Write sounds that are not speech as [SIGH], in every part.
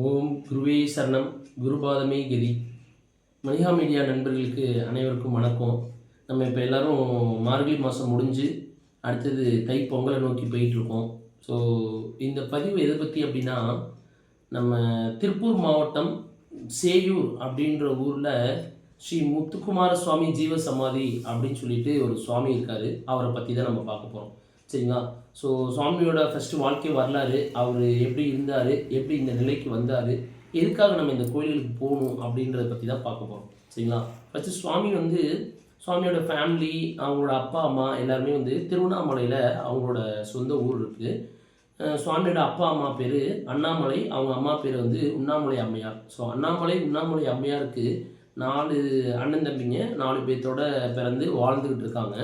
ஓம் குருவே சரணம் குருபாதமே கதி. மணிகா மீடியா நண்பர்களுக்கு அனைவருக்கும் வணக்கம். நம்ம இப்போ எல்லோரும் மார்கழி மாதம் முடிஞ்சு அடுத்தது தை பொங்கலை நோக்கி போயிட்டுருக்கோம். ஸோ இந்த பதிவு எதை பற்றி அப்படின்னா நம்ம திருப்பூர் மாவட்டம் சேயூர் அப்படின்ற ஊரில் ஸ்ரீ முத்துக்குமார சுவாமி ஜீவ சமாதி அப்படின்னு சொல்லிட்டு ஒரு சுவாமி இருக்கார். அவரை பற்றி தான் நம்ம பார்க்க போகிறோம் சரிங்களா? ஸோ சுவாமியோட ஃபஸ்ட்டு வாழ்க்கை வரலாறு அவர் எப்படி இருந்தார் எப்படி இந்த நிலைக்கு வந்தார் எதுக்காக நம்ம இந்த கோயிலுக்கு போகணும் அப்படின்றத பற்றி தான் பார்க்க போகிறோம் சரிங்களா? ஃபஸ்ட்டு சுவாமி வந்து சுவாமியோட ஃபேமிலி அவங்களோட அப்பா அம்மா எல்லாருமே வந்து திருவண்ணாமலையில் அவங்களோட சொந்த ஊர் இருக்குது சுவாமியோட அப்பா அம்மா பேர் அண்ணாமலை அவங்க அம்மா பேர் வந்து உண்ணாமலை அம்மையார். ஸோ அண்ணாமலை உண்ணாமலை அம்மையாருக்கு நாலு அண்ணன் தம்பிங்க நாலு பேர்த்தோட பிறந்து வாழ்ந்துக்கிட்டு இருக்காங்க.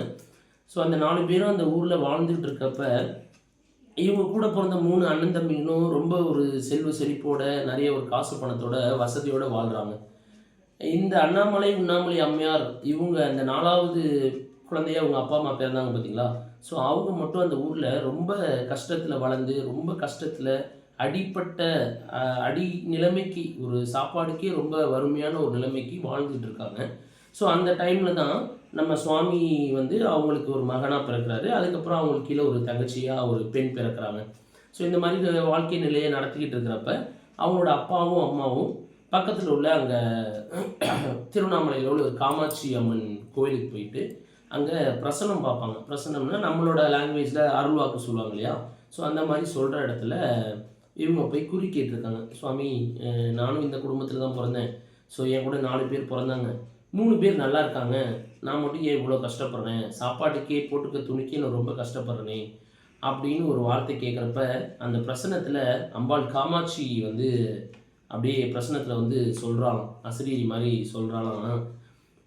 ஸோ அந்த நாலு பேரும் அந்த ஊரில் வாழ்ந்துட்டு இருக்கப்ப இவங்க கூட பிறந்த மூணு அண்ணன் தம்பிகளும் ரொம்ப ஒரு செல்வ செழிப்போட நிறைய ஒரு காசு பணத்தோட வசதியோடு வாழ்கிறாங்க இந்த அண்ணாமலை உண்ணாமலை அம்மையார் இவங்க அந்த நாலாவது குழந்தைய அவங்க அப்பா அம்மா பிறந்தாங்க பார்த்தீங்களா ஸோ அவங்க மட்டும் அந்த ஊரில் ரொம்ப கஷ்டத்தில் வளர்ந்து ரொம்ப கஷ்டத்தில் அடிப்பட்ட அடி நிலைமைக்கு ஒரு சாப்பாடுக்கே ரொம்ப வறுமையான ஒரு நிலைமைக்கு வாழ்ந்துட்டு இருக்காங்க. ஸோ அந்த டைமில் தான் நம்ம சுவாமி வந்து அவங்களுக்கு ஒரு மகனாக பிறக்கிறாரு. அதுக்கப்புறம் அவங்களுக்கு கீழே ஒரு தங்கச்சியாக ஒரு பெண் பிறக்கிறாங்க. ஸோ இந்த மாதிரி வாழ்க்கை நிலையை நடத்திக்கிட்டு இருக்கிறப்ப அவங்களோட அப்பாவும் அம்மாவும் பக்கத்தில் உள்ள அங்கே [CLEARS THROAT] திருவண்ணாமலையில் உள்ள ஒரு காமாட்சி அம்மன் கோயிலுக்கு போயிட்டு அங்கே பிரசனம் பார்ப்பாங்க. பிரசனம்னா நம்மளோட லாங்குவேஜில் அருள்வாக்கு சொல்லுவாங்க இல்லையா? ஸோ அந்த மாதிரி சொல்கிற இடத்துல இவங்க போய் குறி கேட்டிருக்காங்க. சுவாமி நானும் இந்த குடும்பத்தில் தான் பிறந்தேன். ஸோ என் கூட நாலு பேர் பிறந்தாங்க. மூணு பேர் நல்லா இருக்காங்க. நான் மட்டும் ஏன் இவ்வளோ கஷ்டப்படுறேன்? சாப்பாட்டுக்கே போட்டுக்க துணிக்கே நான் ரொம்ப கஷ்டப்படுறேனே அப்படின்னு ஒரு வார்த்தை கேட்குறப்ப அந்த பிரசனத்தில் அம்பாள் காமாட்சி வந்து அப்படியே பிரசனத்தில் வந்து சொல்கிறாளாம் அசிரியரி மாதிரி சொல்கிறாளாம்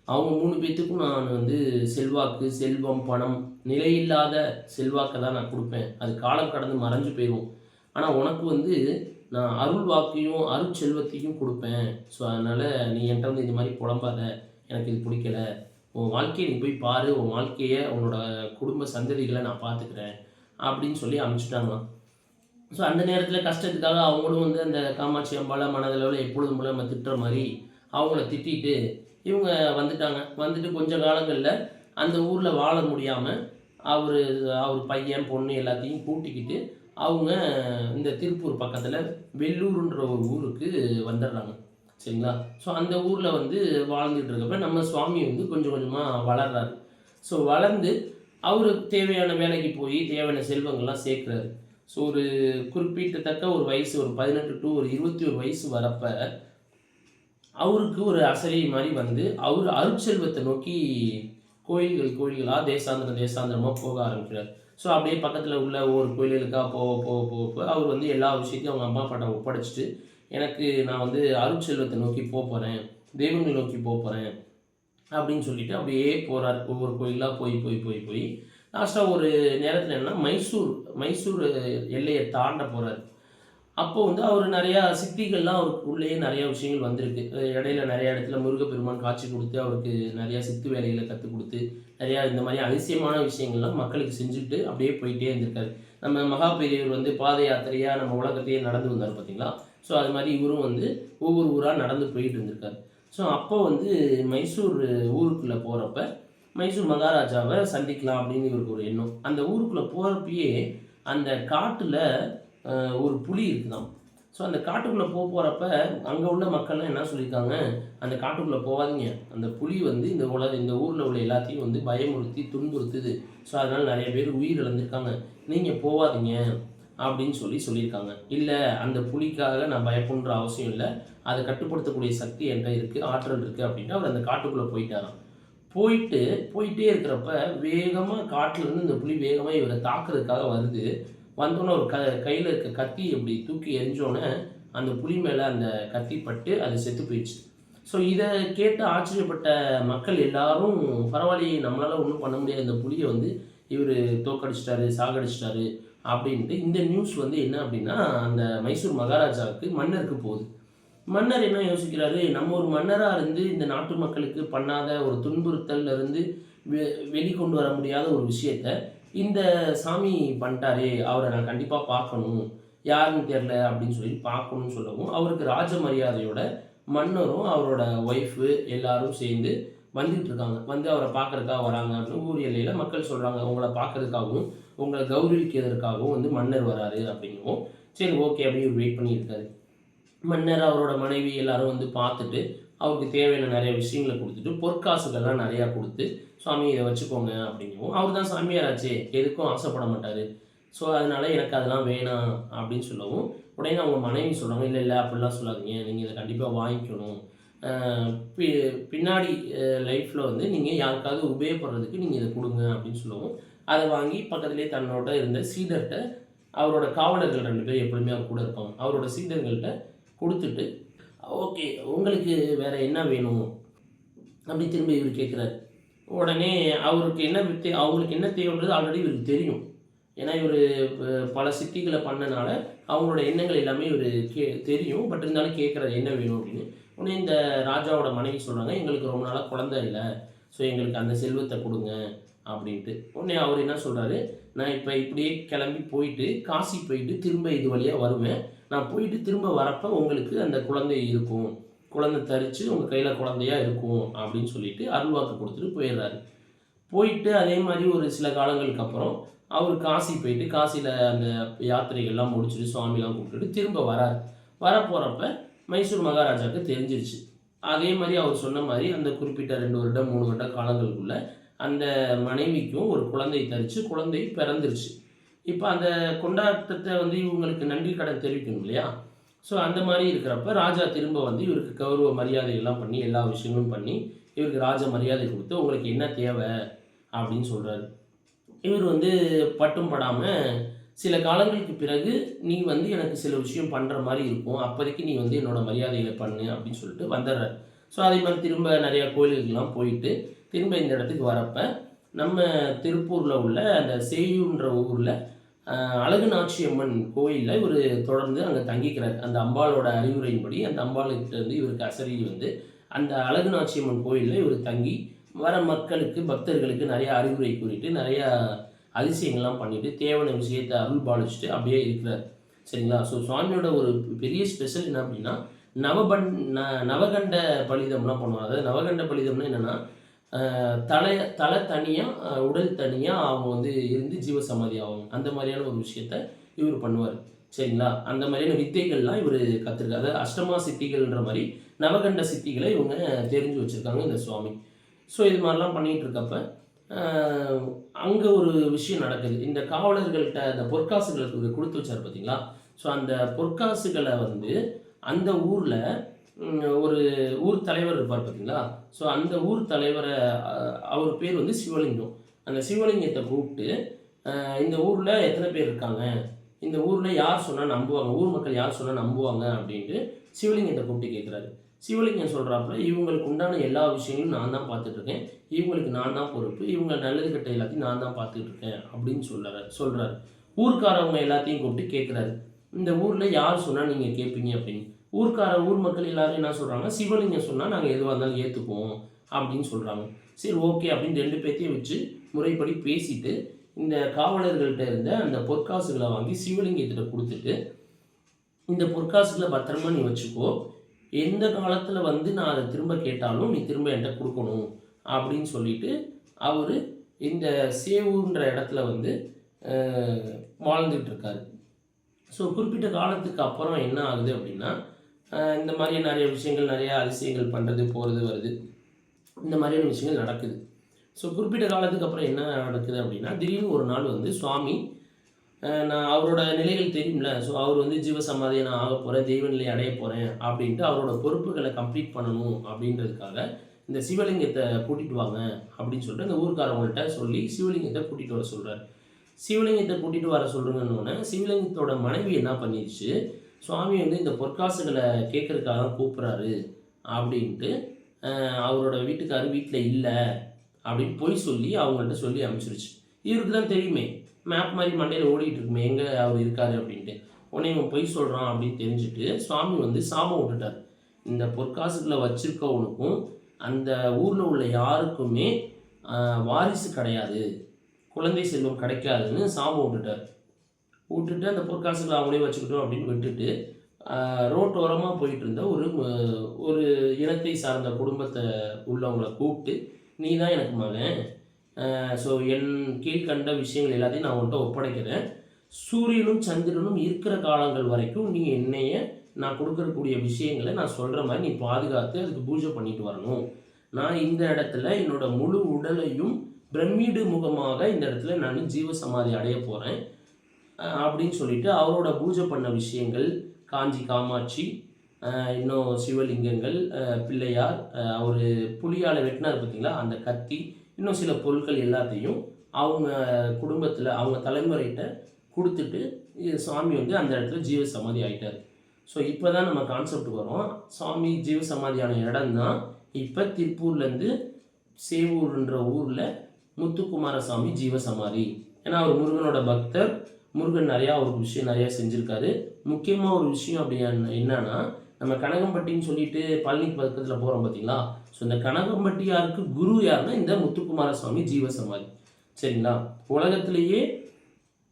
அவங்க மூணு பேர்த்துக்கும் நான் வந்து செல்வாக்கு செல்வம் பணம் நிலையில்லாத செல்வாக்கை தான் நான் கொடுப்பேன். அது காலம் கடந்து மறைஞ்சு போயிடும் ஆனால் உனக்கு வந்து நான் அருள் வாக்கையும் அருள் செல்வத்தையும் கொடுப்பேன். ஸோ அதனால் நீ என்கிட்ட வந்து இது மாதிரி புலம்பாத. எனக்கு இது பிடிக்கல. உன் வாழ்க்கையை நீ போய் பாரு. உன் வாழ்க்கையை உன்னோட குடும்ப சந்ததிகளை நான் பார்த்துக்கிறேன் அப்படின்னு சொல்லி அமைச்சிட்டாங்களாம் ஸோ அந்த நேரத்தில் கஷ்டத்துக்காக அவங்களும் வந்து அந்த காமாட்சி அம்பால மனதளவில் எப்பொழுதும் போல நம்ம திட்டுற மாதிரி அவங்கள திட்டிட்டு இவங்க வந்துட்டாங்க. வந்துட்டு கொஞ்ச காலங்களில் அந்த ஊரில் வாழ முடியாமல் அவர் அவர் பையன் பொண்ணு எல்லாத்தையும் கூட்டிக்கிட்டு அவங்க இந்த திருப்பூர் பக்கத்தில் வெள்ளூருன்ற ஒரு ஊருக்கு வந்துடுறாங்க. சரிங்களா? ஸோ அந்த ஊரில் வந்து வாழ்ந்துட்டு இருக்கப்ப நம்ம சுவாமி வந்து கொஞ்சம் கொஞ்சமாக வளர்றாரு. ஸோ வளர்ந்து அவருக்கு தேவையான வேலைக்கு போய் தேவையான செல்வங்கள்லாம் சேர்க்குறாரு. ஸோ ஒரு குறிப்பிட்டத்தக்க ஒரு வயசு ஒரு பதினெட்டு டு ஒரு இருபத்தி ஒரு வயசு வரப்ப அவருக்கு ஒரு அசரி மாதிரி வந்து அவர் அருட்செல்வத்தை நோக்கி கோயில்கள் கோயில்களாக தேசாந்திரம் தேசாந்திரமாக போக ஆரம்பிக்கிறார். ஸோ அப்படியே பக்கத்தில் உள்ள ஒவ்வொரு கோயில்களுக்காக போக போக போக போக அவர் வந்து எல்லா விஷயத்தையும் அவங்க அம்மா அப்பாட்ட ஒப்படைச்சிட்டு எனக்கு நான் வந்து அருட்செல்வத்தை நோக்கி போக போகிறேன் தெய்வங்கள் நோக்கி போக போகிறேன் அப்படின்னு சொல்லிட்டு அப்படியே போகிறார் ஒவ்வொரு கோயிலாக போய் போய் போய் போய் லாஸ்ட்டாக ஒரு நேரத்தில் என்னென்னா மைசூர் மைசூர் எல்லையை தாண்ட போகிறார் அப்போ வந்து அவர் நிறையா சித்திகள்லாம் அவருக்கு உள்ளேயே நிறையா விஷயங்கள் வந்திருக்கு. இடையில நிறையா இடத்துல முருகப்பெருமான் காட்சி கொடுத்து அவருக்கு நிறையா சித்து வேலைகளை கற்றுக் கொடுத்து நிறையா இந்த மாதிரி அதிசயமான விஷயங்கள்லாம் மக்களுக்கு செஞ்சுட்டு அப்படியே போயிட்டே இருந்திருக்காரு. நம்ம மகா பெரியவர் வந்து பாத யாத்திரையாக நம்ம உலகத்தையே நடந்து வந்தார் பார்த்தீங்களா ஸோ அது மாதிரி இவரும் வந்து ஒவ்வொரு ஊராக நடந்து போயிட்டு இருந்திருக்காரு. ஸோ அப்போ வந்து மைசூர் ஊருக்குள்ளே போகிறப்ப மைசூர் மகாராஜாவை சந்திக்கலாம் அப்படின்னு இவருக்கு ஒரு எண்ணம். அந்த ஊருக்குள்ளே போகிறப்பயே அந்த காட்டில் ஒரு புலி இருக்குதான் ஸோ அந்த காட்டுக்குள்ளே போக போகிறப்ப அங்கே உள்ள மக்கள்லாம் என்ன சொல்லியிருக்காங்க? அந்த காட்டுக்குள்ளே போகாதீங்க. அந்த புலி வந்து இந்த உலக இந்த ஊரில் உள்ள எல்லாத்தையும் வந்து பயமுறுத்தி துன்புறுத்துது. ஸோ அதனால் நிறைய பேர் உயிர் இழந்திருக்காங்க நீங்கள் போகாதீங்க. அப்படின்னு சொல்லி சொல்லியிருக்காங்க. இல்லை அந்த புலிக்காக நான் பயப்படுற அவசியம் இல்லை. அதை கட்டுப்படுத்தக்கூடிய சக்தி என்கிட்ட இருக்குது ஆற்றல் இருக்குது அப்படின்ட்டு அவர் அந்த காட்டுக்குள்ளே போயிட்டாராம். போயிட்டு போயிட்டே இருக்கிறப்ப வேகமாக காட்டிலேருந்து இந்த புலி வேகமாக இவரை தாக்குறதுக்காக வருது. வந்தோன்னே ஒரு க கையில் இருக்க கத்தி இப்படி தூக்கி எரிஞ்சோன்னே அந்த புலி மேலே அந்த கத்தி பட்டு அது செத்து போயிடுச்சு. ஸோ இதை கேட்டு ஆச்சரியப்பட்ட மக்கள் எல்லாரும் பரவாயில்லையே நம்மளால் ஒன்றும் பண்ண முடியாது. இந்த புலியை வந்து இவர் தோக்கடிச்சிட்டாரு சாகடிச்சிட்டாரு அப்படின்ட்டு இந்த நியூஸ் வந்து என்ன அப்படின்னா அந்த மைசூர் மகாராஜாவுக்கு மன்னருக்கு போகுது. மன்னர் என்ன யோசிக்கிறாரு? நம்ம ஒரு மன்னராக இருந்து இந்த நாட்டு மக்களுக்கு பண்ணாத ஒரு துன்புறுத்தல்ல இருந்து வெ வெளிக்கொண்டு வர முடியாத ஒரு விஷயத்த இந்த சாமி பண்ணிட்டாரே அவரை நான் கண்டிப்பாக பார்க்கணும். யாருன்னு தெரில அப்படின்னு சொல்லி பார்க்கணும்னு சொல்லவும் அவருக்கு ராஜ மரியாதையோட மன்னரும் அவரோட ஒய்ஃபு எல்லாரும் சேர்ந்து வந்துட்டு இருக்காங்க வந்து அவரை பார்க்கறதுக்காக வராங்க அப்படின்னு ஊர் எல்லையில் மக்கள் சொல்கிறாங்க உங்களை பார்க்கறதுக்காகவும் உங்களை கௌரவிக்கிறதுக்காகவும் வந்து மன்னர் வராரு அப்படிங்கவும். சரி ஓகே அப்படின்னு வெயிட் பண்ணியிருக்காரு. மன்னர் அவரோட மனைவி எல்லாரும் வந்து பார்த்துட்டு அவருக்கு தேவையான நிறைய விஷயங்களை கொடுத்துட்டு பொற்காசுகள்லாம் நிறையா கொடுத்து சுவாமி இதை வச்சுக்கோங்க அப்படிங்கவும். அவர் தான் சாமியாராச்சே எதுக்கும் ஆசைப்பட மாட்டார். ஸோ அதனால எனக்கு அதெல்லாம் வேணாம் அப்படின்னு சொல்லவும் உடனே அவங்க மனைவி சொல்கிறாங்க இல்லை இல்லை அப்படிலாம் சொல்லாதீங்க. நீங்கள் இதை கண்டிப்பாக வாங்கிக்கணும். பி பின்னாடி லைஃப்பில் வந்து நீங்கள் யாருக்காவது உபயோகப்படுறதுக்கு நீங்கள் இதை கொடுங்க அப்படின்னு சொல்லுவோம் அதை வாங்கி பக்கத்துலேயே தன்னோட இருந்த சீடர்கிட்ட அவரோட காவலர்கள் ரெண்டு பேர் எப்பொழுதுமே அவர் கூட இருப்பாங்க. அவரோட சீடர்கள்ட்ட கொடுத்துட்டு ஓகே உங்களுக்கு வேறு என்ன வேணும்? அப்படி திரும்ப இவர் கேட்குறாரு. உடனே அவருக்கு என்ன தே அவங்களுக்கு என்ன தேவைன்றது ஆல்ரெடி இவருக்கு தெரியும். ஏன்னா இவர் பல சிட்டிகளை பண்ணனால அவங்களோட எண்ணங்கள் எல்லாமே இவர் கே தெரியும். பட் இருந்தாலும் கேட்குறாரு என்ன வேணும்? அப்படின்னு. உடனே இந்த ராஜாவோட மனைவி சொல்கிறாங்க எங்களுக்கு ரொம்ப நாளாக குழந்தை இல்லை ஸோ எங்களுக்கு அந்த செல்வத்தை கொடுங்க அப்படின்ட்டு. உடனே அவர் என்ன சொல்கிறாரு நான் இப்போ இப்படியே கிளம்பி போயிட்டு காசி போயிட்டு திரும்ப இது வழியாக வருவேன். நான் போயிட்டு திரும்ப வரப்போ உங்களுக்கு அந்த குழந்தை இருக்கும். குழந்தை தரித்து உங்கள் கையில் குழந்தையா இருக்கும் அப்படின்னு சொல்லிட்டு அருள்வாக்கு கொடுத்துட்டு போயிடுறாரு. போயிட்டு அதே மாதிரி ஒரு சில காலங்களுக்கு அப்புறம் அவர் காசி போயிட்டு காசியில் அந்த யாத்திரைகள்லாம் முடிச்சுட்டு சுவாமிலாம் கூப்பிட்டுட்டு திரும்ப வராரு. வர போகிறப்ப மைசூர் மகாராஜாவுக்கு தெரிஞ்சிருச்சு. அதே மாதிரி அவர் சொன்ன மாதிரி அந்த குறிப்பிட்ட ரெண்டு வருடம் மூணு வருட காலங்களுக்குள்ள அந்த மனைவிக்கும் ஒரு குழந்தை தரிச்சு குழந்தை பிறந்துருச்சு. இப்போ அந்த கொண்டாட்டத்தை வந்து இவங்களுக்கு நன்றி கடன் தெரிவிக்கணும் இல்லையா? ஸோ அந்த மாதிரி இருக்கிறப்ப ராஜா திரும்ப வந்து இவருக்கு கௌரவ மரியாதை எல்லாம் பண்ணி எல்லா விஷயங்களும் பண்ணி இவருக்கு ராஜ மரியாதை கொடுத்து உங்களுக்கு என்ன தேவை? அப்படின்னு சொல்கிறாரு இவர் வந்து பட்டும் படாமல் சில காலங்களுக்கு பிறகு நீ வந்து எனக்கு சில விஷயம் பண்ணுற மாதிரி இருக்கும். அப்போதைக்கு நீ வந்து என்னோடய மரியாதைகளை பண்ணு அப்படின்னு சொல்லிட்டு வந்துடுற. ஸோ அதே மாதிரி திரும்ப நிறையா கோயிலுக்கெல்லாம் போயிட்டு திரும்ப இந்த இடத்துக்கு வரப்ப நம்ம திருப்பூரில் உள்ள அந்த சேயூன்ற ஊரில் அழகு நாச்சியம்மன் கோயிலில் இவர் தொடர்ந்து அங்கே தங்கிக்கிறார். அந்த அம்பாளோட அறிவுரையின்படி அந்த அம்பாளுக்கிட்டேருந்து இவருக்கு அசரியில் வந்து அந்த அழகு நாச்சியம்மன் கோயிலில் இவர் தங்கி வர மக்களுக்கு பக்தர்களுக்கு நிறையா அறிவுரை கூறிட்டு நிறையா அதிசயங்கள்லாம் பண்ணிவிட்டு தேவையான விஷயத்தை அருள் பாலிச்சுட்டு அப்படியே இருக்கிறார். சரிங்களா? ஸோ சுவாமியோட ஒரு பெரிய ஸ்பெஷல் என்ன அப்படின்னா நவபன் ந நவகண்ட பலிதம்லாம் பண்ணுவாங்க. அதாவது நவகண்ட பலிதம்னா என்னென்னா தலை தலை தனியாக உடல் தனியாக அவங்க வந்து இருந்து ஜீவ சமாதி ஆகும் அந்த மாதிரியான ஒரு விஷயத்த இவர் பண்ணுவார். சரிங்களா? அந்த மாதிரியான வித்தைகள்லாம் இவர் கற்றுருக்காரு அதாவது அஷ்டமா சித்திகள்ன்ற மாதிரி நவகண்ட சித்திகளை இவங்க தெரிஞ்சு வச்சுருக்காங்க இந்த சுவாமி. ஸோ இது மாதிரிலாம் பண்ணிகிட்டு இருக்கப்ப அங்கே ஒரு விஷயம் நடக்குது. இந்த காவலர்கள்ட்ட அந்த பொற்காசுகளுக்கு கொடுத்து வச்சார் பார்த்தீங்களா ஸோ அந்த பொற்காசுகளை வந்து அந்த ஊரில் ஒரு ஊர் தலைவர் இருப்பார் பார்த்தீங்களா ஸோ அந்த ஊர் தலைவரை அவர் பேர் வந்து சிவலிங்கம். அந்த சிவலிங்கத்தை கூப்பிட்டு இந்த ஊரில் எத்தனை பேர் இருக்காங்க? இந்த ஊரில் யார் சொன்னால் நம்புவாங்க? ஊர் மக்கள் யார் சொன்னால் நம்புவாங்க? அப்படின்ட்டு சிவலிங்கத்தை கூப்பிட்டு கேட்குறாரு சிவலிங்கம் சொல்கிறாப்புல இவங்களுக்கு உண்டான எல்லா விஷயங்களும் நான் தான் பார்த்துட்ருக்கேன். இவங்களுக்கு நான் தான் பொறுப்பு. இவங்க நல்லது கெட்ட எல்லாத்தையும் நான் தான் பார்த்துட்டு இருக்கேன் அப்படின்னு சொல்கிறாரு சொல்கிறாரு ஊர்க்காரவங்க எல்லாத்தையும் கூப்பிட்டு கேட்குறாரு. இந்த ஊரில் யார் சொன்னால் நீங்கள் கேட்பீங்க? அப்படின்னு. ஊர்க்கார ஊர் மக்கள் எல்லாரும் என்ன சொல்கிறாங்க சிவலிங்கம் சொன்னால் நாங்கள் எதுவாக இருந்தாலும் ஏற்றுக்குவோம் அப்படின்னு சொல்கிறாங்க சரி ஓகே அப்படின்னு ரெண்டு பேர்த்தையும் வச்சு முறைப்படி பேசிட்டு இந்த காவலர்கள்ட்ட இருந்த அந்த பொற்காசுகளை வாங்கி சிவலிங்கத்திட்ட கொடுத்துட்டு இந்த பொற்காசுகளை பத்திரமா நீ வச்சுக்கோ. எந்த காலத்தில் வந்து நான் அதை திரும்ப கேட்டாலும் நீ திரும்ப என்கிட்ட கொடுக்கணும் அப்படின்னு சொல்லிட்டு அவர் இந்த சேவூர்ன்ற இடத்துல வந்து அஹ், வாழ்ந்துட்டு இருக்காரு ஸோ குறிப்பிட்ட காலத்துக்கு அப்புறம் என்ன ஆகுது அப்படின்னா இந்த மாதிரி நிறைய விஷயங்கள் நிறையா அதிசயங்கள் பண்ணுறது போகிறது வருது. இந்த மாதிரியான விஷயங்கள் நடக்குது. ஸோ குறிப்பிட்ட காலத்துக்கு அப்புறம் என்ன நடக்குது அப்படின்னா திடீர்னு ஒரு நாள் வந்து சுவாமி நான் அவரோட நிலைகள் தெரியும்ல. ஸோ அவர் வந்து ஜீவசமாதியை நான் ஆக போகிறேன் தெய்வ நிலை அடைய போகிறேன் அப்படின்ட்டு அவரோட பொறுப்புகளை கம்ப்ளீட் பண்ணணும் அப்படின்றதுக்காக இந்த சிவலிங்கத்தை கூட்டிகிட்டு வாங்க அப்படின்னு சொல்லிட்டு அந்த ஊர்க்காரவங்கள்ட்ட சொல்லி சிவலிங்கத்தை கூட்டிகிட்டு வர சொல்கிறார் சிவலிங்கத்தை கூட்டிகிட்டு வர சொல்கிறேன்னொன்னே சிவலிங்கத்தோட மனைவி என்ன பண்ணிடுச்சு சுவாமி வந்து இந்த பொற்காசுகளை கேட்கறதுக்காக தான் கூப்பிட்றாரு அப்படின்ட்டு அவரோட வீட்டுக்காரர் வீட்டில் இல்லை அப்படின்னு போய் சொல்லி அவங்கள்ட்ட சொல்லி அனுப்பிச்சிருச்சு. இவருக்கு தான் தெரியுமே. மேப் மாதிரி மண்டையில் ஓடிட்டு இருக்குமே எங்கே அவர் இருக்காரு அப்படின்ட்டு. உடனே இவன் பொய் சொல்கிறான் அப்படின்னு தெரிஞ்சுட்டு சுவாமி வந்து சாபம் விட்டுட்டார். இந்த பொற்காசுகளை வச்சிருக்கவனுக்கும் அந்த ஊரில் உள்ள யாருக்குமே வாரிசு கிடையாது. குழந்தை செல்வம் கிடைக்காதுன்னு சாபம் விட்டுட்டார். விட்டுட்டு அந்த பொற்காசுகளை அவங்களே வச்சுக்கிட்டோம் அப்படின்னு விட்டுட்டு ரோட்டோரமாக போயிட்டு இருந்த ஒரு ஒரு இனத்தை சார்ந்த குடும்பத்தை உள்ளவங்களை கூப்பிட்டு நீ தான் எனக்கு மகன். ஸோ என் கீழ்கண்ட விஷயங்கள் எல்லாத்தையும் நான் உன்ட்ட ஒப்படைக்கிறேன். சூரியனும் சந்திரனும் இருக்கிற காலங்கள் வரைக்கும் நீ என்னைய நான் கொடுக்கறக்கூடிய விஷயங்களை நான் சொல்கிற மாதிரி நீ பாதுகாத்து அதுக்கு பூஜை பண்ணிட்டு வரணும். நான் இந்த இடத்துல என்னோட முழு உடலையும் பிரமிடு முகமாக இந்த இடத்துல நான் ஜீவ சமாதி அடைய போகிறேன் அப்படின்னு சொல்லிட்டு அவரோட பூஜை பண்ண விஷயங்கள் காஞ்சி காமாட்சி இன்னும் சிவலிங்கங்கள் பிள்ளையார் அவர் புலியால் வெட்டினார் பார்த்தீங்களா அந்த கத்தி இன்னும் சில பொருட்கள் எல்லாத்தையும் அவங்க குடும்பத்தில் அவங்க தலைமுறைகிட்ட கொடுத்துட்டு இது சாமி வந்து அந்த இடத்துல ஜீவ சமாதி ஆகிட்டார் ஸோ இப்போ தான் நம்ம கான்செப்ட் வரோம். சாமி ஜீவ சமாதியான இடம் தான் இப்போ திருப்பூர்லேருந்து சேவூர்ன்ற ஊரில் முத்துக்குமாரசாமி ஜீவ சமாதி ஏன்னா அவர் முருகனோட பக்தர். முருகன் நிறையா ஒரு விஷயம் நிறையா செஞ்சுருக்காரு. முக்கியமாக ஒரு விஷயம் அப்படி என்னன்னா நம்ம கனகம்பட்டின்னு சொல்லிட்டு பழனி பக்கத்தில் போகிறோம் பார்த்தீங்களா ஸோ இந்த கனகம்பட்டியாருக்கு குரு யாருன்னா இந்த முத்துக்குமாரசுவாமி ஜீவ சமாதி சரிங்களா? உலகத்திலேயே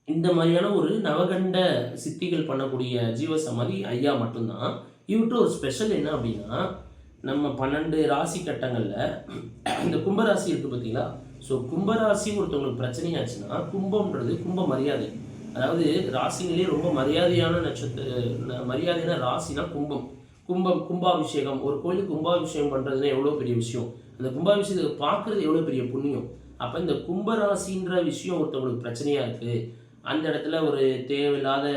இந்த மாதிரியான ஒரு நவகண்ட சித்திகள் பண்ணக்கூடிய ஜீவ சமாதி ஐயா மட்டும்தான். இவர்கிட்ட ஒரு ஸ்பெஷல் என்ன அப்படின்னா நம்ம பன்னெண்டு ராசி கட்டங்களில் இந்த கும்பராசி இருக்குது பார்த்தீங்களா? ஸோ கும்பராசி ஒருத்தவங்களுக்கு பிரச்சனையாச்சுன்னா கும்பம்ன்றது கும்ப மரியாதை. அதாவது ராசிங்களே ரொம்ப மரியாதையான நட்சத்திர மரியாதையான ராசினா கும்பம். கும்பம் கும்பாபிஷேகம். ஒரு கோயிலுக்கு கும்பாபிஷேகம் பண்ணுறதுனா எவ்வளோ பெரிய விஷயம்? அந்த கும்பாபிஷேகத்தை பார்க்குறது எவ்வளோ பெரிய புண்ணியம்? அப்போ இந்த கும்பராசின்ற விஷயம் ஒருத்தவங்களுக்கு பிரச்சனையாக இருக்குது அந்த இடத்துல ஒரு தேவையில்லாத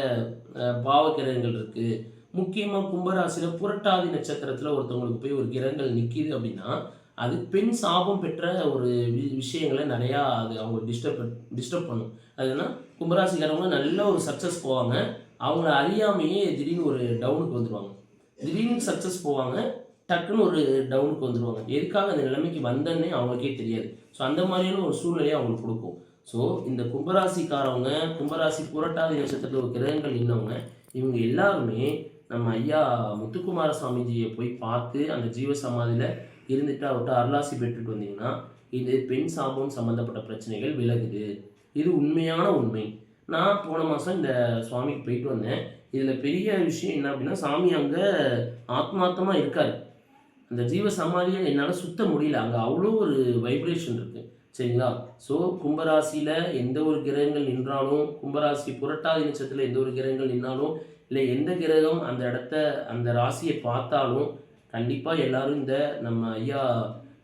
அஹ், பாவக்கிரகங்கள் இருக்குது முக்கியமாக கும்பராசியில் புரட்டாதி நட்சத்திரத்தில் ஒருத்தவங்களுக்கு போய் ஒரு கிரகங்கள் நிற்கிது அப்படின்னா அது பெண் சாபம் பெற்ற ஒரு வி- விஷயங்களை நிறையா அது அவங்க டிஸ்டர்ப் டிஸ்டர்ப் பண்ணும். அதுனா கும்பராசிக்காரவங்க நல்ல ஒரு சக்ஸஸ் போவாங்க. அவங்கள அறியாமையே திடீர்னு ஒரு டவுனுக்கு வந்துடுவாங்க திடீர்னு சக்ஸஸ் போவாங்க டக்குன்னு ஒரு டவுனுக்கு வந்துடுவாங்க எதுக்காக அந்த நிலைமைக்கு வந்தேன்னே அவங்களுக்கே தெரியாது. ஸோ அந்த மாதிரியான ஒரு சூழ்நிலையை அவங்களுக்கு கொடுக்கும். ஸோ இந்த கும்பராசிக்காரவங்க கும்பராசி புரட்டாதி நட்சத்திரத்தில் ஒரு கிரகங்கள் இன்னவங்க இவங்க எல்லாருமே நம்ம ஐயா முத்துக்குமார சுவாமிஜியை போய் பார்த்து அந்த ஜீவ சமாதியில் இருந்துட்டு அவர்கிட்ட அருளாசி பெற்றுட்டு வந்தீங்கன்னா இது பெண் சாபம் சம்மந்தப்பட்ட பிரச்சனைகள் விலகுது. இது உண்மையான உண்மை. நான் போன மாதம் இந்த சுவாமிக்கு போயிட்டு வந்தேன். இதில் பெரிய விஷயம் என்ன அப்படின்னா சாமி அங்கே ஆத்மார்த்தமாக இருக்கார். அந்த ஜீவ சமாதியை என்னால் சுத்த முடியல. அங்கே அவ்வளோ ஒரு வைப்ரேஷன் இருக்குது சரிங்களா? ஸோ கும்பராசியில் எந்த ஒரு கிரகங்கள் நின்றாலும் கும்பராசி புரட்டாதி நட்சத்திரத்தில் எந்த ஒரு கிரகங்கள் நின்றாலும் இல்லை எந்த கிரகம் அந்த இடத்த அந்த ராசியை பார்த்தாலும் கண்டிப்பாக எல்லாரும் இந்த நம்ம ஐயா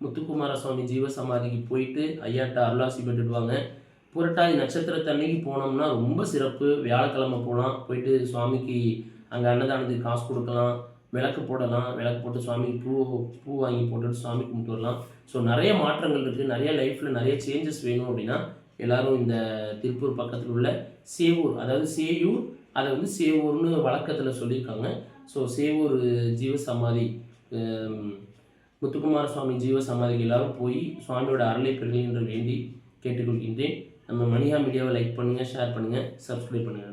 முத்துக்குமார சுவாமி ஜீவ சமாதிக்கு போயிட்டு ஐயாட்ட அருளாசி பெற்றுடுவாங்க. புரட்டாதி நட்சத்திரத்தன்னைக்கு போனோம்னா ரொம்ப சிறப்பு. வியாழக்கிழமை போகலாம் போயிட்டு சுவாமிக்கு அங்கே அன்னதானத்துக்கு காசு கொடுக்கலாம் விளக்கு போடலாம் விளக்கு போட்டு சுவாமிக்கு பூ பூ வாங்கி போட்டுட்டு சுவாமி கும்பிட்டு வரலாம். ஸோ நிறைய மாற்றங்கள் இருக்குது நிறைய லைஃப்பில் நிறைய சேஞ்சஸ் வேணும் அப்படின்னா எல்லோரும் இந்த திருப்பூர் பக்கத்தில் உள்ள சேவூர் அதாவது சேயூர் அதை வந்து சேவூர்னு வழக்கத்தில் சொல்லியிருக்காங்க. ஸோ சேவூர் ஜீவ சமாதி முத்துக்குமார சுவாமி ஜீவ சமாதிக்கு எல்லாரும் போய் சுவாமியோட அருளை பெறுகின்ற என்று வேண்டி கேட்டுக்கொள்கின்றேன். நம்ம மணிகா மீடியாவை லைக் பண்ணுங்கள் ஷேர் பண்ணுங்கள் சப்ஸ்கிரைப் பண்ணுங்கள்